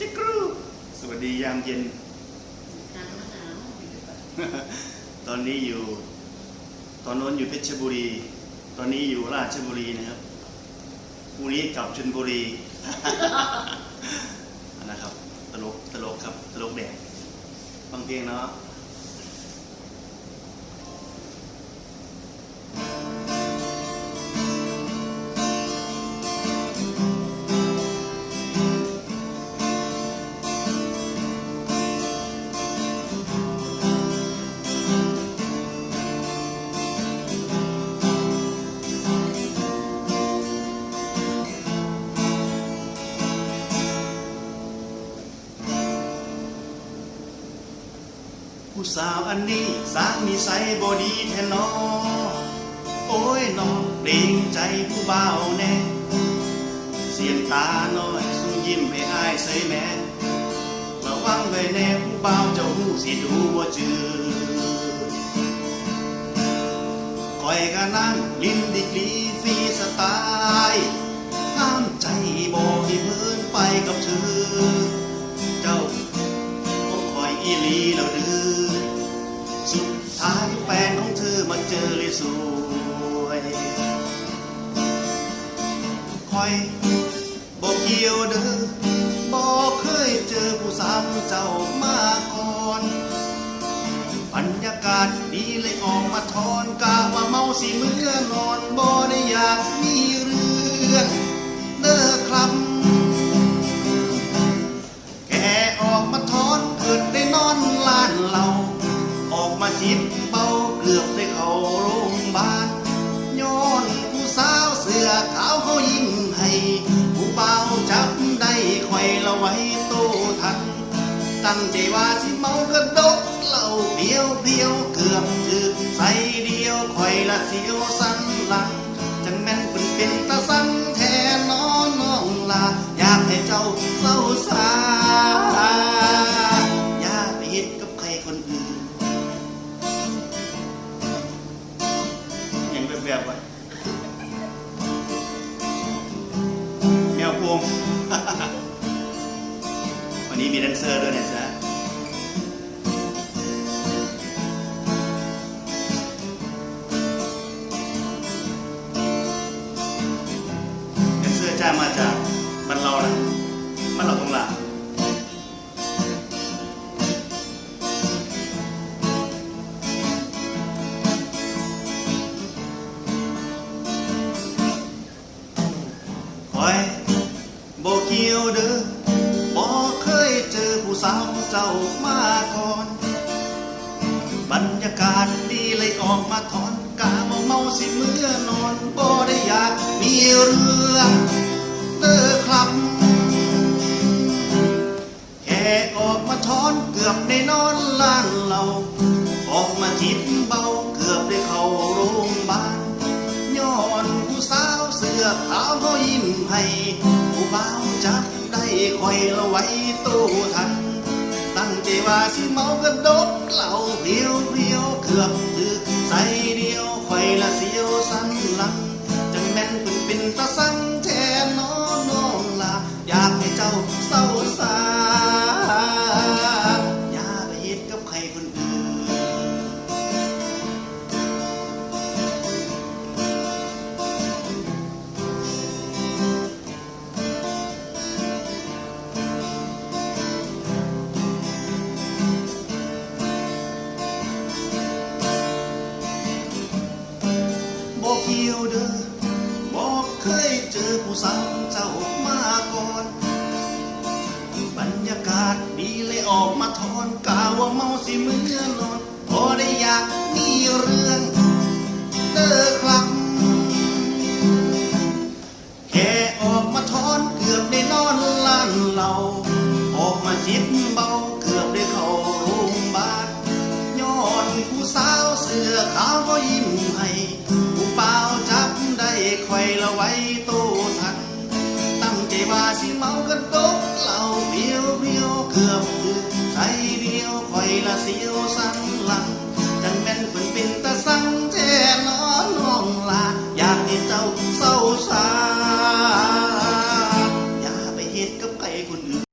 จิกรูสวัสดียามเย็นหนาวหนาวตอนนี้อยู่ ตอนโน้นอยู่เพชรบุรี ตอนนี้อยู่ราชบุรีนะครับพรุ่งนี้กลับชลบุรีนะครับ ตลกตลกครับ ตลกแดงฟังเพลงเนาะ ผู้สาวอันนี้สร้างนิสัยบอดีแท้นอโอ้ยน้องเกรงใจผู้บ่าวแน่เสียงตาน้อยส่งยิ้มให้อายเสยแม่ระวังไว้แน่ผู้บ่าวเจ้าหูสิดูว่าจือคอยก็นั่งลิ้นดิกลีฟรีสไตล์ห้ามใจบอกให้เพิ่นไปกับเธอ เจ้าต้องคอยอีลีแล้วดื้อ เธอมาเจอเลยสวยคอยบอกเกี่ยวเด้อบอกเคยเจอผู้สาวเจ้ามาก่อนบรรยากาศดีเลยออกมาทอนกาว่าเมาสิเมื่อนอนบ่ได้อยากมีเรื่อง ตั้งใจว่าสิเมากระดกเหล้าเพียวเพียวเกือบถึกใส่เดียวคอยละเสียวสันหลังจังแม่นเป็นเป็นตาสันแทนน้องน้องลาอยากให้เจ้าเศร้าสาอย่าไปเห็นกับใครคนอื่นยังแบบแบบๆวะ วันนี้มีแดนเซอร์ด้วยนะจ๊ะแดนเซอร์จ้างมาจากบ้านเรานะบ้านเราตรงหลังคอยบกเกี่ยวเด้อ สาวเจ้ามาก่อน บรรยากาศดีเลยออกมาถอนกาเมาเมาสิเมื่อนอนบ่ได้อยากมีเรื่องเด้อครับแค่ออกมาถอนเกือบได้นอนล้านเราออกมาจิบเบาเกือบได้เข้าโรงพยาบาลย้อนผู้สาวเสื้อขาวเขายิ้มให้ผู้บ่าวจับได้คอยละไว้ตู้ทัน จว่าสิเมากันดกเหล้าเพียวเพียวเกือบถือใส่เดียวไข่ละเสียวสันหลังจังแม่นเป็นเป็นตาสังแทนน้องน้องลาอยากให้เจ้าเศร้า ยวเด้อบอกเคยเจอผู้สาวเจ้ามาก่อน บรรยากาศดีเลยออกมาทอนกาว่าเมาสิเมื่อนอน พอได้อยากมีเรื่องเด้อครับแค่ออกมาทอนเกือบได้นอนล้านเรา ออกมาจิบเบาเกือบได้เข้าโรงพยาบาลย้อนผู้สาวเสื้อขาวก็ยิ้ม ว่าสิเมากันตกเหล่าเพียวเพียวเกือบถึกใจเดียวคอยละเสียวสันหลังจังแม่นเป็นเป็นตาสังแท้น้อนน้องลาอยากให้เจ้าเศร้าสา